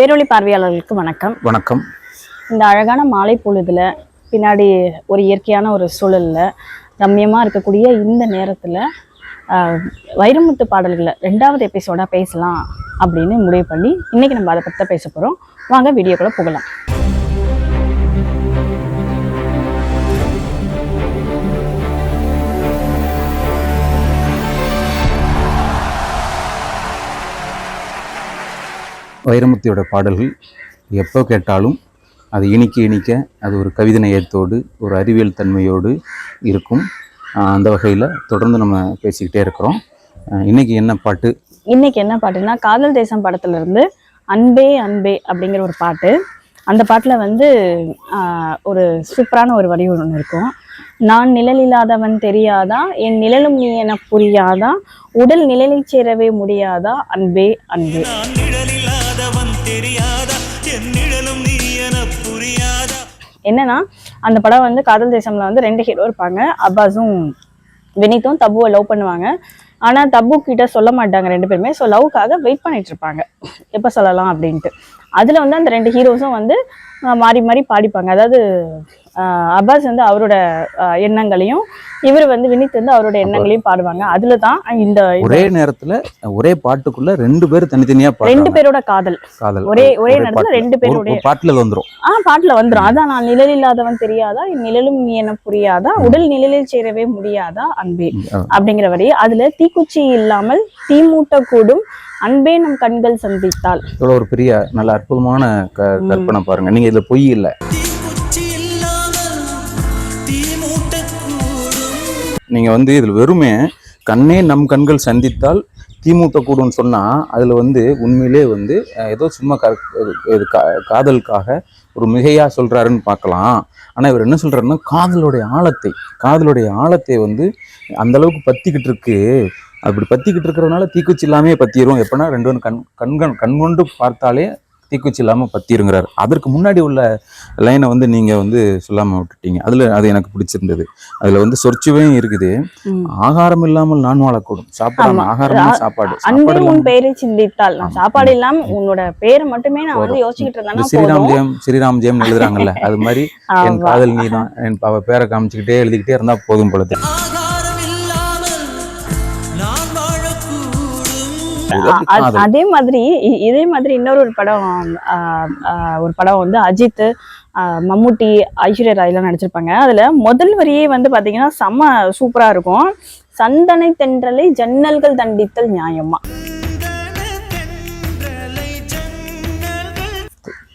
பேரொளி பார்வையாளர்களுக்கு வணக்கம். வணக்கம். இந்த அழகான மாலை பொழுதுல பின்னாடி ஒரு இயற்கையான ஒரு சூழல்ல ரம்மியமாக இருக்கக்கூடிய இந்த நேரத்தில் வைரமுத்து பாடல்களை ரெண்டாவது எபிசோடாக பேசலாம் அப்படின்னு முடிவு பண்ணி இன்னைக்கு நம்ம அதை பற்றி பேச போகிறோம் வாங்க வீடியோக்குள்ளே போகலாம். வைரமுத்தியோட பாடல்கள் எப்போ கேட்டாலும் அது இனிக்க இனிக்க அது ஒரு கவிதை நயத்தோடு ஒரு அறிவியல் தன்மையோடு இருக்கும். அந்த வகையில் தொடர்ந்து நம்ம பேசிக்கிட்டே இருக்கிறோம். இன்றைக்கி இன்னைக்கு என்ன பாட்டு? இன்னைக்கு என்ன பாட்டுன்னா காதல் தேசம் படத்துலேருந்து அன்பே அன்பே அப்படிங்கிற ஒரு பாட்டு. அந்த பாட்டில் வந்து ஒரு சூப்பரான ஒரு வரி ஒன்று இருக்கும். நான் நிழலில்லாதவன் தெரியாதா? என் நிழலும் நீ என புரியாதா? உடல் நிழலைச் சேரவே முடியாதா? அன்பே அன்பே. தெரியாதா? என் நிழலும் நீ என புரியாதா? என்னன்னா அந்த படம் வந்து காதல் தேசம்ல வந்து ரெண்டு ஹீரோ இருப்பாங்க. அப்பாஸும் வினித்தும் தப்புவை லவ் பண்ணுவாங்க. ஆனா தப்பு கிட்ட சொல்ல மாட்டாங்க ரெண்டு பேருமே. ஸோ லவ்க்காக வெயிட் பண்ணிட்டு இருப்பாங்க. எப்போ சொல்லலாம் அப்படின்ட்டு. அதுல வந்து அந்த ரெண்டு ஹீரோஸும் வந்து மாறி மாறி பாடிப்பாங்க. அதாவது அஹ், அப்பாஸ் வந்து அவரோட எண்ணங்களையும் இவர் வந்து வினித் வந்து அவரோட எண்ணங்களையும் பாடுவாங்க. அதுல தான் இந்த ஒரே நேரத்துல ஒரே பாட்டுக்குள்ள ரெண்டு பேர் தனித்தனியா ரெண்டு பேரோட காதல். காதல். ஒரே ஒரே நேரத்துல. ரெண்டு பேருடைய பாட்டுல வந்துரும். ஆ பாட்டுல வந்துரும். அதான் நான் நிழல் இல்லாதவன் தெரியாதா? நிழலும் நீ என புரியாதா? உடல் நிழலில் சேரவே முடியாதா? அன்பே. அப்படிங்கிற வரி. அதுல தீக்குச்சி இல்லாமல் தீமூட்ட கூடும் அன்பே நம் கண்கள் சந்தித்தால். இவ்வளோ ஒரு பெரிய நல்ல அற்புதமான கற்பனை பாருங்க. நீங்க இதுல பொய் இல்லை. நீங்கள் வந்து இதில் வெறுமே கண்ணே நம் கண்கள் சந்தித்தால் தீமூட்டக்கூடும்னு சொன்னால் அதில் வந்து உண்மையிலே வந்து ஏதோ சும்மா க இது கா- காதலுக்காக ஒரு மிகையாக சொல்கிறாருன்னு பார்க்கலாம். ஆனால் இவர் என்ன சொல்கிறாருன்னா காதலுடைய ஆழத்தை காதலுடைய ஆழத்தை வந்து அந்த அளவுக்கு இருக்கு. அப்படி பத்திக்கிட்டு இருக்கிறதுனால தீக்குச்சி இல்லாமே பத்திரும். எப்படின்னா ரெண்டு பேரும் கண் கண்கண் பார்த்தாலே தீக்குச்சி இல்லாம பத்திருங்கிறார் அதற்கு முன்னாடி உள்ள லைனை வந்து நீங்க வந்து சொல்லாம விட்டுட்டீங்க அதுல அது எனக்கு பிடிச்சிருந்தது அதுல வந்து சொற்சுவையும் இருக்குது. ஆகாரம் இல்லாமல் நான் வாழக்கூடும் சாப்பிடாம. ஆகாரம் சாப்பாடு அன்பே சாப்பாடு உன் இல்லாம பெயரை சிந்தித்தால் நான். சாப்பாடு இல்லாம உன்னோட பேரை மட்டுமே நான் வந்து. யோசிச்சுட்டு இந்த இருந்தேன்னா ஸ்ரீராம் ஜெயம் ஸ்ரீராம் ஜெயம் எழுதுறாங்கல்ல அது மாதிரி என். காதல் நீ தான் என் பேரை காமிச்சுக்கிட்டே எழுதிக்கிட்டே இருந்தா போதும் போல தெரியும். அதே மாதிரி இதே மாதிரி இன்னொரு ஒரு படம் ஒரு படம் வந்து அஜித் மம்முட்டி ஐஸ்வர்யா ராய்லாம் நடிச்சிருப்பாங்க. அதுல முதல் வரியே வந்து பாத்தீங்கன்னா செம்ம சூப்பரா இருக்கும். சந்தனை தென்றலை ஜன்னல்கள் தண்டித்தல் நியாயமா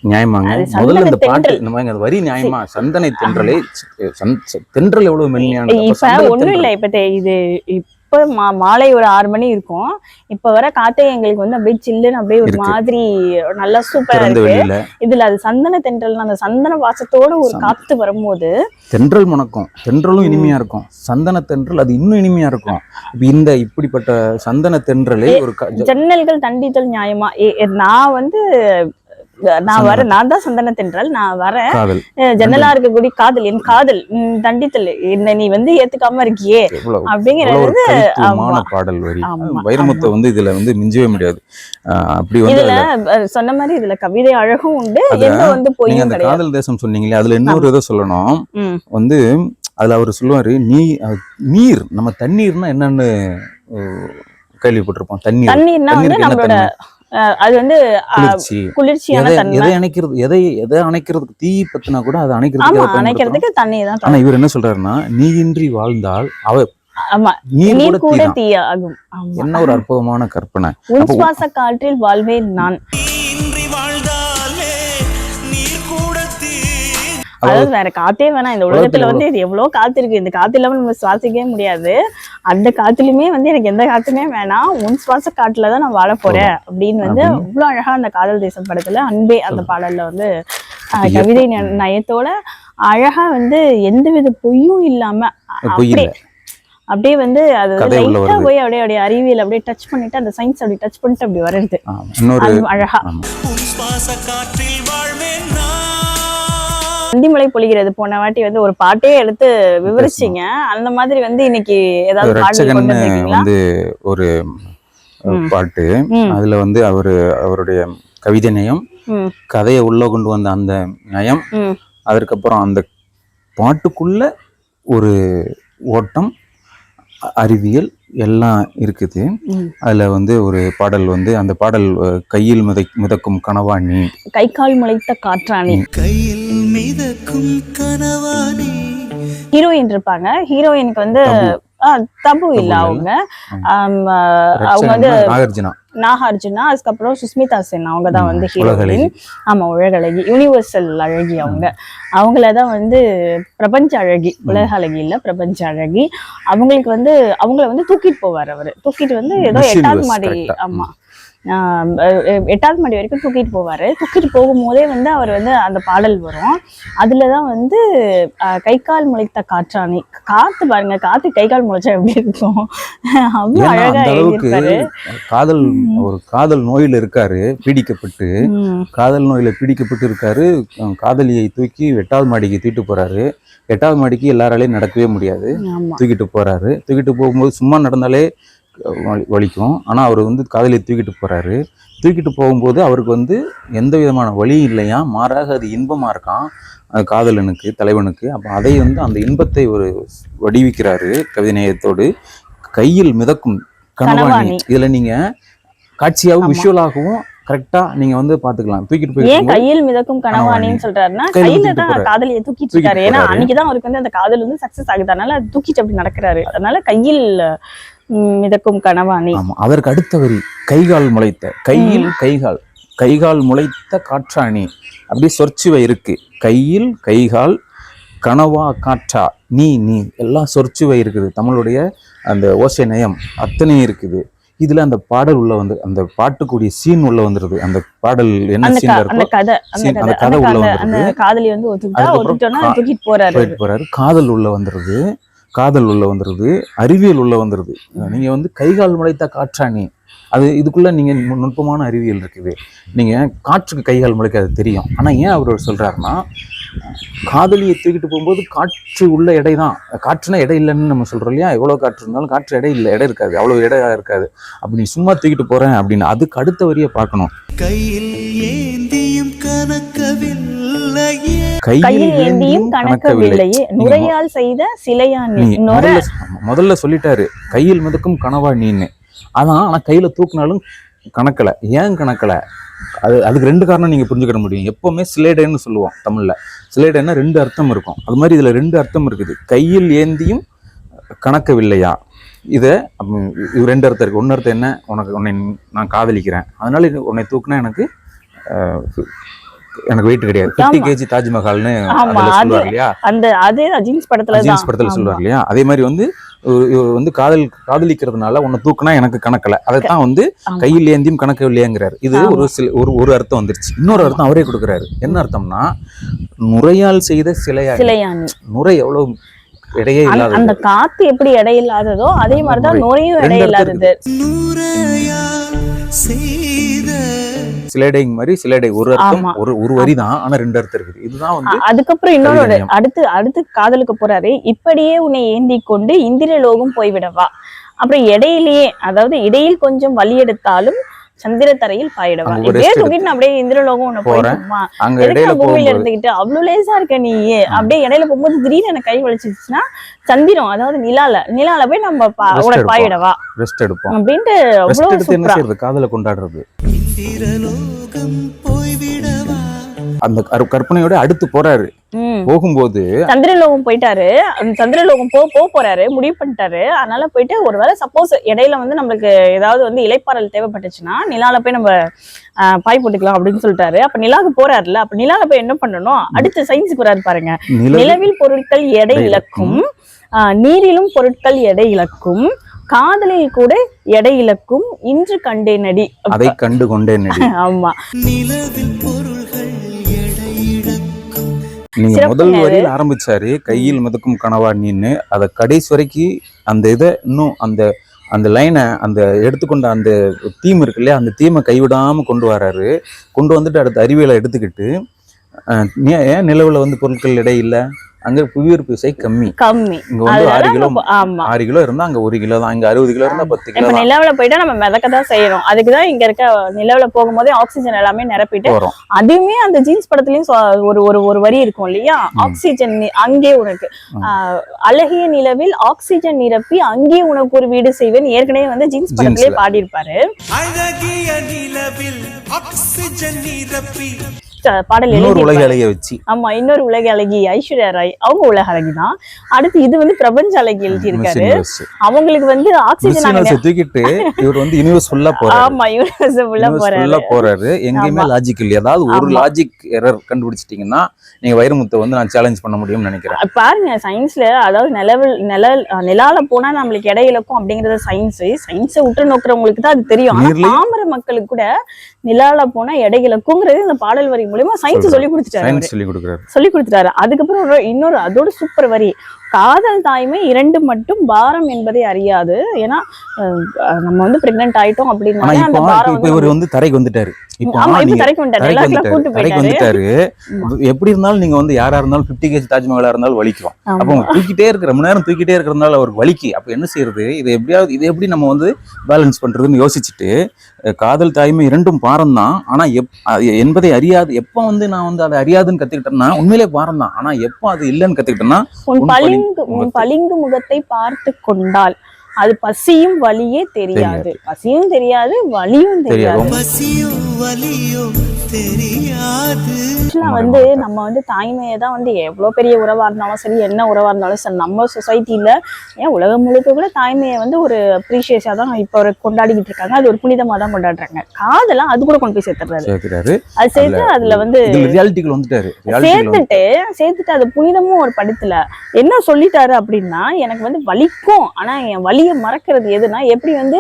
நியாயமாங்க. முதல்ல இந்த பாட்டு. இந்த மாதிரி அந்த வரி நியாயமா? சந்தனை தென்றலே தென்றல் எவ்வளவு மென்மையானது அப்ப இப்ப ஒண்ணும். இல்ல இப்ப இது இப்ப மா மாலை ஒரு ஆறு மணி இருக்கும். இப்ப வர காத்தே எங்களுக்கு வந்து அப்படியே சில்லுன்னு அப்படியே ஒரு. மாதிரி நல்லா சூப்பரா இருக்கு. இதுல அது சந்தன தென்றல் அந்த சந்தன வாசத்தோட ஒரு காத்து வரும்போது தென்றல் மணக்கும். தென்றலும் இனிமையா இருக்கும். சந்தன தென்றல் அது இன்னும் இனிமையா இருக்கும். இந்த இப்படிப்பட்ட சந்தன தென்றலே ஒரு ஜன்னல்கள் தண்டித்தல் நியாயமா? நான் வந்து நான் வரேன் நான் தான் சந்தன தென்றல் நான் வரேன் ஜன்னலா இருக்கக்கூடிய காதல் என் காதல் தண்டித்தல். என்ன நீ வந்து ஏத்துக்காம இருக்கியே அப்படிங்கிறது. பாடல் வரி. வைரமுத்தை வந்து இதுல வந்து மிஞ்சவே முடியாது. அப்படி வந்து இதுல சொன்ன மாதிரி இதுல கவிதை அழகும் உண்டு எந்த வந்து பொய்யும் அந்த காதல் தேசம் சொன்னீங்களே அதுல இன்னொரு இதை சொல்லணும். வந்து அதுல அவர் சொல்லுவாரு நீ நீர் நம்ம தண்ணீர்னா என்னன்னு கேள்விப்பட்டிருப்போம். தண்ணீர். தண்ணீர்னா வந்து என்ன நம்மளோட அது வந்து குளிர்ச்சியான எதை அணைக்கிறது? எதை எதை அணைக்கிறதுக்கு தீ பத்தினா கூட அதை அணைக்கிறதுக்கு? அணைக்கிறதுக்கு தண்ணி தான் ஆனா இவர் என்ன சொல்றாருன்னா நீ இன்றி வாழ்ந்தால் அவ ஆமா நீர் கூட தீயாகும். என்ன ஒரு அற்புதமான கற்பனை. உன் சுவாச காற்றில் வாழ்வேன் நான். அதாவது வேற காத்தே வேணாம். இந்த உலகத்துல வந்து இது எவ்வளவு காத்து இருக்கு? இந்த காத்து இல்லாம நம்ம சுவாசிக்கவே முடியாது. அந்த காத்துலயுமே வந்து எனக்கு எந்த காத்துமே வேணாம். உன் சுவாச காட்டுல தான் நான் வாழ போறேன் அப்படின்னு வந்து. அவ்வளவு அழகா அந்த காதல் தேசம் படத்துல அன்பே அந்த பாடல்ல வந்து கவிதை நயத்தோட அழகா வந்து எந்தவித பொய்யும் இல்லாம அப்படியே அப்படியே வந்து அது லைட்டா. போய் அப்படியே அப்படியே அறிவியல் அப்படியே டச் பண்ணிட்டு அந்த சயின்ஸ் அப்படியே டச் பண்ணிட்டு அப்படி வருது அழகா. அந்திமலை பொழிகிறது போன வாட்டி வந்து ஒரு பாட்டே எடுத்து விவரிச்சீங்க. அந்த மாதிரி வந்து இன்னைக்கு ஏதாவது வந்து ஒரு. பாட்டு. அதுல வந்து அவரு அவருடைய கவிதை நயம் கதையை உள்ள கொண்டு வந்த அந்த நயம் அதற்கப்புறம் அந்த பாட்டுக்குள்ள ஒரு ஓட்டம் அறிவியல் எல்லாம் இருக்குது. அதுல வந்து ஒரு பாடல் வந்து அந்த பாடல் கையில் மிதை மிதக்கும் கனவா நீ கை கால் முளைத்த காற்றாணி. கையில் மிதக்கும் கனவானே. ஹீரோயின் இருப்பாங்க. ஹீரோயினுக்கு வந்து தபு. இல்ல அவங்க. அவங்க வந்து நாகார்ஜுனா. நாகார்ஜுனா அதுக்கப்புறம் சுஸ்மிதா சென் அவங்க தான் வந்து. ஹீரோயின் ஆமா உலகழகி யூனிவர்சல் அழகி அவங்க. அவங்கள தான் வந்து பிரபஞ்ச அழகி. உலக அழகி இல்ல பிரபஞ்ச அழகி. அவங்களுக்கு வந்து அவங்கள வந்து தூக்கிட்டு போவார் அவரு. தூக்கிட்டு வந்து ஏதோ எட்டாவது மாடி. ஆமா. எட்டாவது மாடி வரைக்கும் தூக்கிட்டு போவாரு. தூக்கிட்டு போகும்போதே வந்து அவர் வந்து அந்த பாடல் வரும். அதுலதான் வந்து ஆஹ் கை கால் முளைத்த காற்றாணி. காத்து பாருங்க காத்து கை கால் முளைச்சா எப்படி இருக்கும்? எழுதியிருப்பாரு காதல் ஒரு காதல் நோயில இருக்காரு பீடிக்கப்பட்டு. காதல் நோயில பீடிக்கப்பட்டு இருக்காரு. காதலியை தூக்கி எட்டாவது மாடிக்கு தூக்கிட்டு போறாரு. எட்டாவது மாடிக்கு எல்லாராலையும் நடக்கவே முடியாது. தூக்கிட்டு போறாரு. தூக்கிட்டு போகும்போது சும்மா நடந்தாலே வலிக்கும். ஆனா அவர் வந்து காதலியை தூக்கிட்டு போறாரு. தூக்கிட்டு போகும்போது அவருக்கு வந்து எந்த விதமான வலியும் இல்லையா? மாறாக அது இன்பமா இருக்கான் காதலனுக்கு தலைவனுக்கு. அப்ப அதை வந்து அந்த இன்பத்தை ஒரு வடிவிக்கிறாரு கவிதைநேயத்தோடு கையில் மிதக்கும் கனவாணி. இதுல நீங்க காட்சியாகவும். விஷுவலாகவும் கரெக்டா நீங்க வந்து பாத்துக்கலாம். தூக்கிட்டு ஏன் போய் கையில் மிதக்கும் கனவாணின்னு சொல்றாருன்னா கையில தான். காதலியை தூக்கிட்டு இருக்காரு. ஏன்னா. அன்னைக்குதான் அவருக்கு வந்து அந்த காதல் வந்து சக்சஸ் ஆகுது. அதனால அது தூக்கிட்டு அப்படி நடக்கிறாரு. அதனால கையில் மிதக்கும் கனவாணி. ஆமா அதற்கு அடுத்த வரி கைகால் முளைத்த கையில் கைகால் கைகால் முளைத்த காற்றாணி. அப்படியே சொற்சுவை இருக்கு. கையில் கைகால் கனவா காற்றா நீ நீ. எல்லாம் சொற்சுவை இருக்குது. தமிழுடைய அந்த ஓசை நயம் அத்தனையும் இருக்குது. இதுல அந்த பாடல் உள்ள வந்து அந்த பாட்டுக்குரிய சீன் உள்ள வந்துருது. அந்த பாடல் என்ன சீன்ல அந்த இருக்கோ அந்த கதை உள்ள வந்துருது. காதலி வந்து போறாரு. போறாரு. காதல் உள்ள வந்துருது. காதல் உள்ள வந்துடுது அறிவியல் உள்ள வந்துடுது நீங்கள் வந்து கைகால் முளைத்த காற்றாணி அது இதுக்குள்ளே நீங்கள் நுட்பமான அறிவியல் இருக்குது நீங்கள் காற்றுக்கு கைகால் முளைக்காது தெரியும். ஆனால் ஏன் அவர் சொல்கிறாருன்னா காதலியை தூக்கிட்டு போகும்போது காற்று உள்ள எடை தான். காற்றுனா எடை இல்லைன்னு நம்ம சொல்கிறோம் இல்லையா? எவ்வளோ காற்று இருந்தாலும் காற்று எடை இல்லை எடை இருக்காது. அவ்வளோ எடையாக இருக்காது. அப்படி நீ சும்மா தூக்கிட்டு போகிறேன் அப்படின்னு அதுக்கு அடுத்த வரியை பார்க்கணும். கையில் ஏந்தியும் கணக்கவில்லை கையில் ஏந்தியும் கணக்கவில்லையே நுரையால் செய்த சிலையான் முதல்ல சொல்லிட்டாரு கையில் மிதக்கும் கனவா நீன்னு. அதான் ஆனா கையில தூக்குனாலும் கணக்கல. ஏன் கணக்கல? அது அதுக்கு ரெண்டு காரணம் நீங்க புரிஞ்சுக்கிட முடியும். எப்பவுமே சிலேடைன்னு சொல்லுவோம் தமிழ்ல. சிலேடைன்னா ரெண்டு அர்த்தம் இருக்கும். அது மாதிரி இதுல ரெண்டு அர்த்தம் இருக்குது. கையில் ஏந்தியும் கணக்கவில்லையா? இதை இது ரெண்டு அர்த்தம் இருக்கு. ஒன்று அர்த்தம் என்ன? உனக்கு உன்னை நான் காதலிக்கிறேன். அதனால உன்னை தூக்குனா எனக்கு எனக்கு வெயிட் கிடையாது. ஃபிஃப்டி. கேஜி தாஜ்மஹால்னு சொல்லுவார் இல்லையா? அந்த அதே ஜீன்ஸ் படத்துல தான். ஜீன்ஸ் படத்துல. சொல்லுவார் இல்லையா? அதே மாதிரி வந்து வந்து காதல் காதலிக்கிறதுனால உன்னை தூக்குனா எனக்கு கணக்கல. அதைத்தான் வந்து ஆமா. கையில் ஏந்தியும் கணக்கு இல்லையாங்கிறாரு. இது. ஒரு சில ஒரு ஒரு அர்த்தம் வந்துருச்சு. இன்னொரு அர்த்தம் அவரே கொடுக்குறாரு. என்ன அர்த்தம்னா நுரையால் செய்த சிலையா சிலையானி. நுரை எவ்வளவு இடையே இல்லாதது. அந்த காத்து எப்படி எடையில்லாததோ அதே மாதிரிதான் நுரையும் ரெண்டு அர்த்தம் இடையில்லாதது நுரையால் செய்த சிலேடைங் மாதிரி சிலேடை. ஒரு அர்த்தம். ஒரு ஒரு வரி தான். ஆனா ரெண்டு அர்த்தம் இருக்குது. இதுதான் வந்து அதுக்கப்புறம் இன்னொரு. அடுத்து அடுத்து காதலுக்கு போறாரு. இப்படியே உன்னை ஏந்தி கொண்டு இந்திரலோகம் போய்விடவா அப்புறம் இடையிலேயே அதாவது இடையில் கொஞ்சம் வலி எடுத்தாலும் சந்திரத்தரையில் பாயிடவா அங்க ஒரு இதே தூக்கிட்டு நான் அப்படியே இந்திரலோகம் போறேன். போயிடுமா அங்க பூமியில இருந்துகிட்டு அவ்வளவு லேசா இருக்க நீ அப்படியே இடையில போகும்போது திடீர்னு எனக்கு கை வலிச்சிச்சுன்னா சந்திரம் அதாவது நிலால நிலால போய் நம்ம உனக்கு. பாயிடவா ரெஸ்ட் எடுப்போம். அப்படின்ட்டு காதலை கொண்டாடுறது. போய்விடவா? அந்த கற்ப- கற்பனையோட அடுத்து போறாரு. ம். போகும்போது சந்திரலோகம் போயிட்டாரு. அந்த சந்திரலோகம் போ போக போறாரு. முடிவு பண்ணிட்டாரு. அதனால போயிட்டு ஒருவேளை சப்போஸ் இடையில வந்து நம்மளுக்கு ஏதாவது வந்து இலைப்பாறல் தேவைப்பட்டுச்சுன்னா நிலால போய் நம்ம பாய் போட்டுக்கலாம் அப்படின்னு சொல்லிட்டாரு. அப்ப நிலாவுக்கு போறாருல அப்ப நிலால போய் என்ன பண்ணணும்? அடுத்த சயின்ஸுக்கு வராரு பாருங்க. நிலவு நிலவில் பொருட்கள் எடை இழக்கும். நீரிலும் பொருட்கள் எடை இழக்கும். காதலில் கூட எடை இழக்கும் இன்று கண்டேனடி அதை கண்டு கொண்டேன் நடி. ஆமா. நீங்க முதல். வரியில் ஆரம்பிச்சாரு கையில் மிதக்கும் கனவா நீன்னு. அதை கடைசி வரைக்கும் அந்த இதை இன்னும் அந்த அந்த லைனை அந்த எடுத்துக்கொண்ட அந்த தீம் இருக்கு இல்லையா அந்த தீமை கைவிடாம கொண்டு வராரு. கொண்டு வந்துட்டு அடுத்த அறிவியலை எடுத்துக்கிட்டு ஏன் நிலவுல வந்து பொருட்கள் இடை இல்லை? அங்க புவியீர்ப்பு விசை கம்மி. கம்மி. இங்க வந்து ஆறு கிலோ ஆமா. ஆறு கிலோ இருந்தா அங்க ஒரு கிலோ தான். இங்க அறுபது கிலோ இருந்தா பத்து கிலோ இப்ப நிலவுல போயிட்டா நம்ம மிதக்க தான் செய்யறோம். அதுக்குதான் இங்க இருக்க நிலவுல போகும்போதே ஆக்சிஜன் எல்லாமே நிரப்பிட்டு வரும். அதுவுமே அந்த ஜீன்ஸ் படத்துலயும் சொ- ஒரு ஒரு ஒரு வரி இருக்கும் இல்லையா? ஆக்சிஜன் அங்கே உனக்கு. ஆஹ், அழகிய நிலவில் ஆக்சிஜன் நிரப்பி அங்கே உனக்கு ஒரு வீடு செய்வேன் ஏற்கனவே வந்து ஜீன்ஸ் படத்திலேயே ஜீன்ஸ்ல. பாடியிருப்பாரு. அழகிய நிலவில் ஆக்சிஜன் நிரப்பி பாடல் இன்னொரு உலக எழுதி அலைய வச்சு. ஆமா இன்னொரு உலக அழகி ஐஸ்வர்யா ராய் அவங்க உலக அழகி தான் அடுத்து இது வந்து பிரபஞ்ச அழகி எழுதியிருக்காரு. அவங்களுக்கு வந்து ஆக்சிஜன் தூக்கிட்டு இவர் வந்து யூனிவர்ஸ் ஃபுல்லா போறாரு. ஆமா யூனிவர்ஸ் உள்ள யூனிவர்ஸ் போறாரு. ஃபுல்லா போறாரு. எங்கேயுமே லாஜிக் இல்ல ஏதாவது ஒரு. லாஜிக் எரர் கண்டுபிடிச்சிட்டீங்கன்னா நீங்க வைரமுத்தை வந்து நான் சேலஞ்ச் பண்ண முடியும்னு நினைக்கிறேன். பாருங்க சயின்ஸ்ல அதாவது நிலவில் நில நிலால போனா நம்மளுக்கு இடை இழக்கும் அப்படிங்கறது சயின்ஸ் சயின்ஸை உற்று நோக்குறவங்களுக்கு தான் அது தெரியும். பாமர மக்களுக்கு கூட நிலால போனா எடை இழக்குங்கிறது இந்த பாடல் வரி மூலியமா சயின்ஸ். சொல்லி கொடுத்துட்டாரு சொல்லி கொடுக்குறாரு. சொல்லி கொடுத்துட்டாரு. அதுக்கப்புறம் இன்னொரு அதோட சூப்பர் வரி. காதல் தாய்மை இரண்டு மட்டும் பாரம் என்பதை அறியாது. ஏன்னா நம்ம வந்து பிரெக்னென்ட் ஆயிட்டோம் அப்படின்னா அந்த பாரம் இப்போ இவர் வந்து தரைக்கு வந்துட்டாரு. எப்படி இருந்தாலும் நீங்க வந்து யாரா இருந்தாலும் பிப்டி கேஜி தாஜ்மஹாலா இருந்தாலும் வலிக்கும் அப்போ தூக்கிட்டே இருக்கிற ரொம்ப நேரம் தூக்கிட்டே இருக்கிறதுனால அவருக்கு வலிக்கு. அப்ப என்ன செய்யறது? இது எப்படியாவது இது எப்படி நம்ம வந்து பேலன்ஸ் பண்றதுன்னு யோசிச்சுட்டு காதல் தாய்மை இரண்டும் பாரம் தான் ஆனா எப் என்பதை அறியாது. எப்போ வந்து நான் வந்து அதை அறியாதுன்னு கத்துக்கிட்டேன்னா உண்மையிலே பாரம் தான். ஆனா எப்போ அது இல்லைன்னு கத்துக்கிட்டேன்னா உன் பளிங்கு பளிங்கு உன் முகத்தை- பளிங்கு முகத்தை பார்த்து கொண்டால் அது பசியும் வலியே தெரியாது. பசியும் தெரியாது வலியும் தெரியாது. தெரியாது. பசியோ வலியோ தெரியாது. வந்து நம்ம வந்து தாய்மையை தான் வந்து எவ்வளவு பெரிய உறவா இருந்தாலும் சரி என்ன உறவா இருந்தாலும் சரி நம்ம சொசைட்டில ஏன் உலகம் முழுக்க கூட தாய்மையை வந்து ஒரு அப்ரிஷியேஷா தான் இப்போ ஒரு கொண்டாடிக்கிட்டு இருக்காங்க. அது ஒரு புனிதமா தான் கொண்டாடுறாங்க. காதெல்லாம் அது கூட கொண்டு போய் சேர்த்துறாரு அது சேர்த்து அதுல வந்து வந்துட்டாரு. சேர்த்துட்டு சேர்த்துட்டு அது புனிதமும் ஒரு படுத்தல. என்ன சொல்லிட்டாரு அப்படின்னா எனக்கு வந்து வலிக்கும். ஆனா என் வலியை மறக்கிறது எதுனா எப்படி வந்து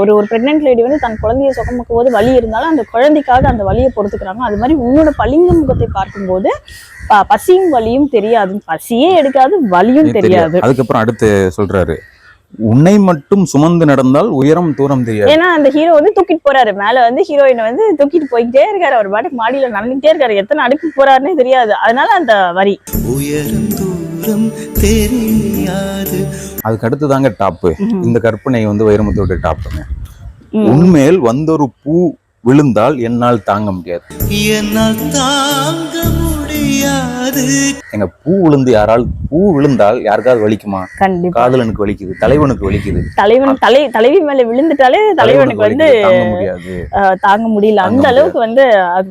ஒரு ஒரு பிரெக்னென்ட் லேடி வந்து தன் குழந்தைய சுகமுக்கும் போது வலி இருந்தாலும் அந்த குழந்தைக்காக அந்த வலியை பொறுத்துக்கிறாங்க அது மாதிரி உன்னோட பளிங்கு முகத்தை பார்க்கும்போது ப- பசியும் வலியும் தெரியாது பசியே எடுக்காது வலியும் தெரியாது. அதுக்கப்புறம் அடுத்து சொல்றாரு உன்னை மட்டும் சுமந்து நடந்தால் உயரம் தூரம் தெரியாது. ஏன்னா அந்த ஹீரோ வந்து தூக்கிட்டு போறாரு. மேல வந்து ஹீரோயினை வந்து தூக்கிட்டு போய்கிட்டே இருக்காரு. அவர் பாட்டுக்கு மாடியில நடந்துகிட்டே இருக்காரு. எத்தனை அடுக்கு போறாருன்னே தெரியாது. அதனால அந்த வரி. உயரம் தூரம் தெரியாது. அதுக்கு அடுத்து தாங்க டாப்பு. இந்த கற்பனை வந்து வைரமுத்தோட டாப்புங்க. உன்மேல் வந்தொரு பூ விழுந்தால் என்னால் தாங்க முடியாது. என்னால் தாங்க முடியாது. எங்க பூ விழுந்து யாரால் பூ விழுந்தால் யாருக்காவது வலிக்குமா? கண்டிப்பா. காதலனுக்கு வலிக்குது தலைவனுக்கு வலிக்குது. தலைவன் தலை தலைவி மேல விழுந்துட்டாலே தலைவனுக்கு வந்து தாங்க முடியாது. ஆஹ், தாங்க முடியல. அந்த. அளவுக்கு வந்து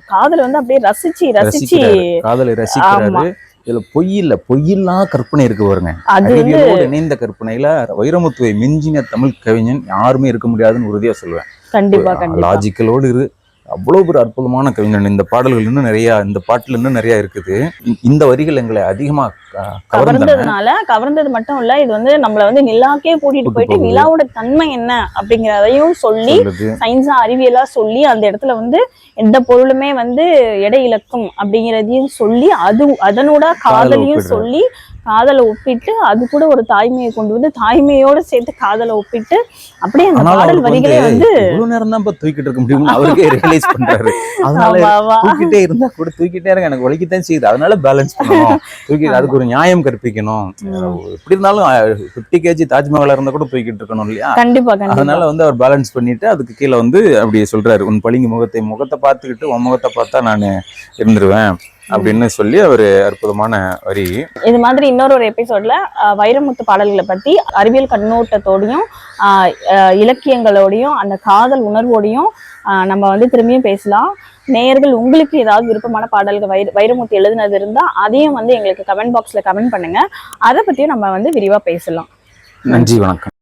காதல வந்து அப்படியே ரசிச்சு ரசிச்சு காதலை. ரசிக்கிறாரு. இதுல பொய் இல்ல பொய்யில்லா கற்பனை இருக்கு பாருங்க. அறிவியலோடு இணைந்த கற்பனையில வைரமுத்துவை மிஞ்சின தமிழ் கவிஞன் யாருமே இருக்க முடியாதுன்னு உறுதியா சொல்லுவேன். கண்டிப்பா லாஜிக்கலோடு இரு. அவ்வளவு ஒரு அற்புதமான கவிஞன். இந்த பாடல்கள் இன்னும் நிறைய இந்த பாட்டுல இன்னும் நிறைய இருக்குது. இந்த வரிகள் எங்களை அதிகமா க- கவர்ந்தன. கவர்ந்ததுனால கவர்ந்தது மட்டும் இல்ல இது வந்து நம்மள வந்து நிலாக்கே கூட்டிட்டு போயிட்டு. நிலாவோட தன்மை என்ன அப்படிங்கறதையும் சொல்லி சயின்ஸா அறிவியலா சொல்லி அந்த இடத்துல வந்து எந்த பொருளுமே வந்து எடை இழக்கும் அப்படிங்கறதையும் சொல்லி அது அதனோட காதலையும். சொல்லி காதலை ஒப்பிட்டு அது கூட ஒரு தாய்மையை கொண்டு வந்து தாய்மையோட சேர்த்து காதலை ஒப்பிட்டு அப்படியே அந்த பாடல் வரிகளே வந்து இவ்வளவு நேரம் தான் தூக்கிட்டு இருக்க முடியும்னு அவருக்கே ரியலைஸ் பண்றாரு. அதனால. தூக்கிட்டே இருந்தா கூட தூக்கிட்டே இருங்க எனக்கு வலிக்கத்தான் செய்யுது. அதனால பேலன்ஸ் பண்ணணும். தூக்கி அதுக்கு ஒரு நியாயம் கற்பிக்கணும். எப்படி இருந்தாலும் பிப்டி கேஜி தாஜ்மஹாலா இருந்தா கூட தூக்கிட்டு இருக்கணும் இல்லையா? கண்டிப்பா அதனால வந்து அவர் பேலன்ஸ் பண்ணிட்டு அதுக்கு கீழே வந்து அப்படி சொல்றாரு. உன் பளிங்கு முகத்தை முகத்தை பார்த்துக்கிட்டு உன் முகத்தை பார்த்தா நான் இருந்துருவேன். அப்படின்னு சொல்லி அவர் அற்புதமான வரி. இது மாதிரி இன்னொரு ஒரு எபிசோட்ல வைரமுத்து பாடல்களை பத்தி அறிவியல் கண்ணோட்டத்தோடையும் இலக்கியங்களோடையும் அந்த காதல் உணர்வோடையும் நம்ம வந்து திரும்பியும் பேசலாம். நேயர்கள் உங்களுக்கு ஏதாவது விருப்பமான பாடல்கள் வைர வைரமுத்து எழுதுனது இருந்தா அதையும் வந்து எங்களுக்கு கமெண்ட் பாக்ஸ்ல கமெண்ட் பண்ணுங்க. அதை பத்தியும் நம்ம வந்து விரிவா பேசலாம். நன்றி வணக்கம்.